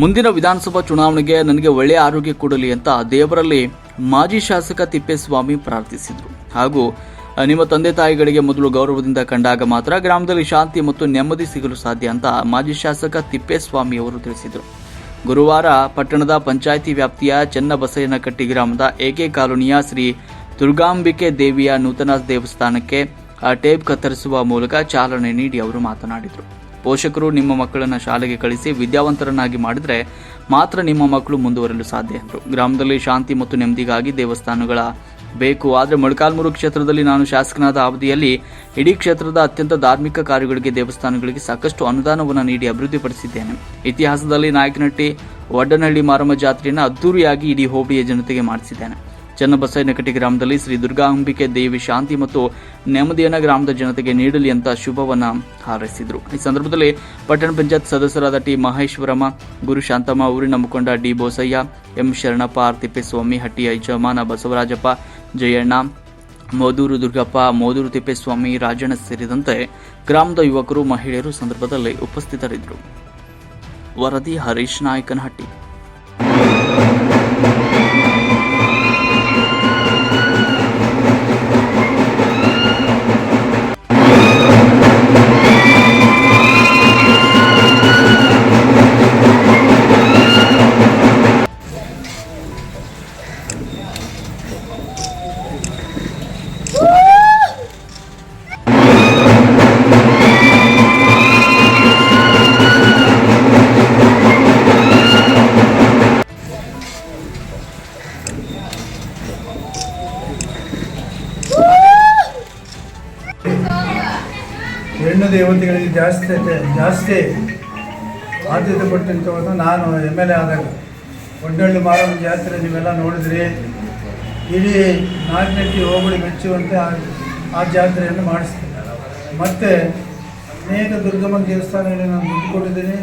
ಮುಂದಿನ ವಿಧಾನಸಭಾ ಚುನಾವಣೆಗೆ ನನಗೆ ಒಳ್ಳೆಯ ಆರೋಗ್ಯ ಕೊಡಲಿ ಅಂತ ದೇವರಲ್ಲಿ ಮಾಜಿ ಶಾಸಕ ತಿಪ್ಪೇಸ್ವಾಮಿ ಪ್ರಾರ್ಥಿಸಿದರು. ಹಾಗೂ ನಿಮ್ಮ ತಂದೆ ತಾಯಿಗಳಿಗೆ ಮೊದಲು ಗೌರವದಿಂದ ಕಂಡಾಗ ಮಾತ್ರ ಗ್ರಾಮದಲ್ಲಿ ಶಾಂತಿ ಮತ್ತು ನೆಮ್ಮದಿ ಸಿಗಲು ಸಾಧ್ಯ ಅಂತ ಮಾಜಿ ಶಾಸಕ ತಿಪ್ಪೇಸ್ವಾಮಿ ಅವರು ತಿಳಿಸಿದರು. ಗುರುವಾರ ಪಟ್ಟಣದ ಪಂಚಾಯಿತಿ ವ್ಯಾಪ್ತಿಯ ಚನ್ನಬಸಯ್ಯನಕಟ್ಟಿ ಗ್ರಾಮದ ಎಕೆ ಕಾಲೋನಿಯ ಶ್ರೀ ದುರ್ಗಾಂಬಿಕೆ ದೇವಿಯ ನೂತನ ದೇವಸ್ಥಾನಕ್ಕೆ ಟೇಪ್ ಕತ್ತರಿಸುವ ಮೂಲಕ ಚಾಲನೆ ನೀಡಿ ಅವರು ಮಾತನಾಡಿದರು. ಪೋಷಕರು ನಿಮ್ಮ ಮಕ್ಕಳನ್ನು ಶಾಲೆಗೆ ಕಳಿಸಿ ವಿದ್ಯಾವಂತರನ್ನಾಗಿ ಮಾಡಿದರೆ ಮಾತ್ರ ನಿಮ್ಮ ಮಕ್ಕಳು ಮುಂದುವರಲು ಸಾಧ್ಯ ಎಂದರು. ಗ್ರಾಮದಲ್ಲಿ ಶಾಂತಿ ಮತ್ತು ನೆಮ್ಮದಿಗಾಗಿ ದೇವಸ್ಥಾನಗಳ ಬೇಕು. ಆದರೆ ಮೊಳಕಾಲ್ಮೂರು ಕ್ಷೇತ್ರದಲ್ಲಿ ನಾನು ಶಾಸಕನಾದ ಅವಧಿಯಲ್ಲಿ ಇಡೀ ಕ್ಷೇತ್ರದ ಅತ್ಯಂತ ಧಾರ್ಮಿಕ ಕಾರ್ಯಗಳಿಗೆ, ದೇವಸ್ಥಾನಗಳಿಗೆ ಸಾಕಷ್ಟು ಅನುದಾನವನ್ನು ನೀಡಿ ಅಭಿವೃದ್ಧಿಪಡಿಸಿದ್ದೇನೆ. ಇತಿಹಾಸದಲ್ಲಿ ನಾಯಕನಟ್ಟಿ, ವಡ್ಡನಹಳ್ಳಿ ಮಾರಮ್ಮ ಜಾತ್ರೆಯನ್ನು ಅದ್ದೂರಿಯಾಗಿ ಇಡೀ ಹೋಬಳಿಯ ಜನತೆಗೆ ಮಾಡಿಸಿದ್ದೇನೆ. ಚನ್ನಬಸಯ್ಯನಕಟ್ಟಿ ಗ್ರಾಮದಲ್ಲಿ ಶ್ರೀ ದುರ್ಗಾಂಬಿಕೆ ದೇವಿ ಶಾಂತಿ ಮತ್ತು ನೆಮ್ಮದಿಯನ್ನ ಗ್ರಾಮದ ಜನತೆಗೆ ನೀಡಲಿ ಅಂತ ಶುಭವನ್ನ ಹಾರೈಸಿದರು. ಈ ಸಂದರ್ಭದಲ್ಲಿ ಪಟ್ಟಣ ಪಂಚಾಯತ್ ಸದಸ್ಯರಾದ ಟಿ ಮಹೇಶ್ವರಮ್ಮ, ಗುರು ಶಾಂತಮ್ಮ, ಊರಿನ ಮುಖಂಡ D Bosayya, M Sharanappa R Thippeswamy ಹಟ್ಟಿಯ ಯಜಮಾನ ಬಸವರಾಜಪ್ಪ, ಜಯಣ್ಣ, ಮೋದೂರು ದುರ್ಗಪ್ಪ, ಮೋದೂರು ತಿಪ್ಪೇಸ್ವಾಮಿ ರಾಜಣ್ಣ ಸೇರಿದಂತೆ ಗ್ರಾಮದ ಯುವಕರು, ಮಹಿಳೆಯರು ಸಂದರ್ಭದಲ್ಲಿ ಉಪಸ್ಥಿತರಿದ್ದರು. ವರದಿ ಹರೀಶ್ ನಾಯಕನಹಟ್ಟಿ. ಹೆಣ್ಣು ದೇವತೆಗಳಿಗೆ ಜಾಸ್ತಿ ಜಾಸ್ತಿ ಆದ್ಯತೆ ಕೊಟ್ಟಂಥವನ್ನು ನಾನು ಎಂ ಎಲ್ ಎ ಆದಾಗ ಒಡ್ಡಳ್ಳಿ ಮಾರಮ್ಮ ಜಾತ್ರೆ ನೀವೆಲ್ಲ ನೋಡಿದ್ರಿ. ಇಡೀ ನಾಲ್ಕನೆಟ್ಟಿ ಹೋಬಳಿ ಮೆಚ್ಚುವಂತೆ ಆ ಜಾತ್ರೆಯನ್ನು ಮಾಡಿಸ್ತೀನಿ ಮತ್ತು ಅನೇಕ ದುರ್ಗಮ್ಮನ ದೇವಸ್ಥಾನಗಳಿಗೆ ನಾನು ದುಡ್ಡು ಕೊಟ್ಟಿದ್ದೀನಿ,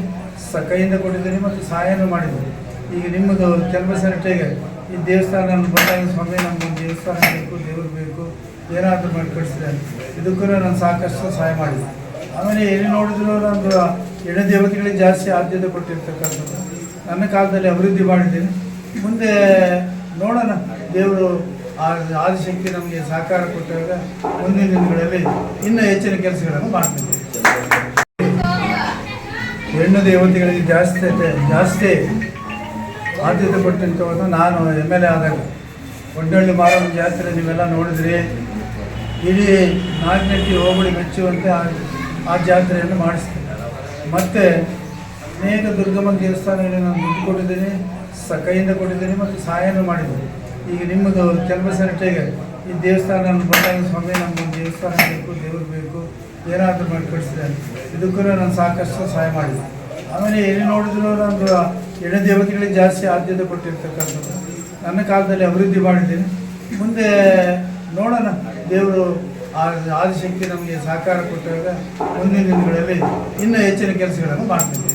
ಸ, ಕೈಯಿಂದ ಕೊಟ್ಟಿದ್ದೀನಿ ಮತ್ತು ಸಹಾಯನೂ ಮಾಡಿದ್ದೀನಿ. ಈಗ ನಿಮ್ಮದು ಚನ್ನಬಸವನಟ್ಟಿಗೆ ಈ ದೇವಸ್ಥಾನ ಬಂದಾಗ ಸ್ವಾಮಿ ನಮಗೊಂದು ದೇವಸ್ಥಾನ ಬೇಕು ದೇವ್ರು ಬೇಕು ಏನಾದರೂ ಮಾಡಿ ಕಳಿಸಿದ್ದಾರೆ ಇದಕ್ಕೂ ನಾನು ಸಾಕಷ್ಟು ಸಹಾಯ ಮಾಡಿದೆ. ಆಮೇಲೆ ಏನು ನೋಡಿದ್ರು ನಂದು ಎಣ್ಣೆ ದೇವತೆಗಳಿಗೆ ಜಾಸ್ತಿ ಆದ್ಯತೆ ಕೊಟ್ಟಿರ್ತಕ್ಕಂಥದ್ದು. ನನ್ನ ಕಾಲದಲ್ಲಿ ಅಭಿವೃದ್ಧಿ ಮಾಡಿದ್ದೀನಿ ಮುಂದೆ ನೋಡೋಣ. ದೇವರು ಆ ಆದಿಶಕ್ತಿ ನಮಗೆ ಸಹಕಾರ ಕೊಟ್ಟಾಗ ಮುಂದಿನ ದಿನಗಳಲ್ಲಿ ಇನ್ನೂ ಹೆಚ್ಚಿನ ಕೆಲಸಗಳನ್ನು ಮಾಡ್ತೀನಿ. ಹೆಣ್ಣು ದೇವತೆಗಳಿಗೆ ಜಾಸ್ತಿ ಜಾಸ್ತಿ ಆದ್ಯತೆ ಕೊಟ್ಟಂಥವನ್ನು ನಾನು ಎಂ ಎಲ್ ಎ ಆದಾಗ ಒಡ್ಡಳ್ಳಿ ಮಾರಮ್ಮ ಜಾತ್ರೆ ನೀವೆಲ್ಲ ನೋಡಿದ್ರಿ. ಇಡೀ ನಾಗನಟ್ಟಿ ಹೋಬಳಿ ಮೆಚ್ಚುವಂತೆ ಆ ಜಾತ್ರೆಯನ್ನು ಮಾಡಿಸ್ತೀನಿ ಮತ್ತು ಅನೇಕ ದುರ್ಗಮ್ಮನ ದೇವಸ್ಥಾನಗಳಿಗೆ ನಾನು ದುಡ್ಡು ಕೊಟ್ಟಿದ್ದೀನಿ ಸ ಕೈಯಿಂದ ಕೊಟ್ಟಿದ್ದೀನಿ ಮತ್ತು ಸಹಾಯನೂ ಮಾಡಿದ್ದೀನಿ. ಈಗ ನಿಮ್ಮದು ಚನ್ನಬಸವನಟ್ಟಿಗೆ ಈ ದೇವಸ್ಥಾನ ಬಂದಾಗ ಸ್ವಾಮಿ ನಮಗೊಂದು ದೇವಸ್ಥಾನ ಬೇಕು, ದೇವರು ಬೇಕು, ಏನಾದರೂ ಮಾಡಿ ಕಳಿಸಿದೆ ಇದಕ್ಕೂ ನಾನು ಸಾಕಷ್ಟು ಸಹಾಯ ಮಾಡಿದೆ ಆಮೇಲೆ ಎಲ್ಲಿ ನೋಡಿದ್ರು ನಂದು ಎಣ್ಣೆ ದೇವತೆಗಳಿಗೆ ಜಾಸ್ತಿ ಆದ್ಯತೆ ಕೊಟ್ಟಿರ್ತಕ್ಕಂಥದ್ದು. ನನ್ನ ಕಾಲದಲ್ಲಿ ಅಭಿವೃದ್ಧಿ ಮಾಡಿದ್ದೀನಿ. ಮುಂದೆ ನೋಡೋಣ. ದೇವರು ಆದಿಶಕ್ತಿ ನಮಗೆ ಸಹಕಾರ ಕೊಟ್ಟಾಗ ಮುಂದಿನ ದಿನಗಳಲ್ಲಿ ಇನ್ನೂ ಹೆಚ್ಚಿನ ಕೆಲಸಗಳನ್ನು ಮಾಡ್ತೀನಿ.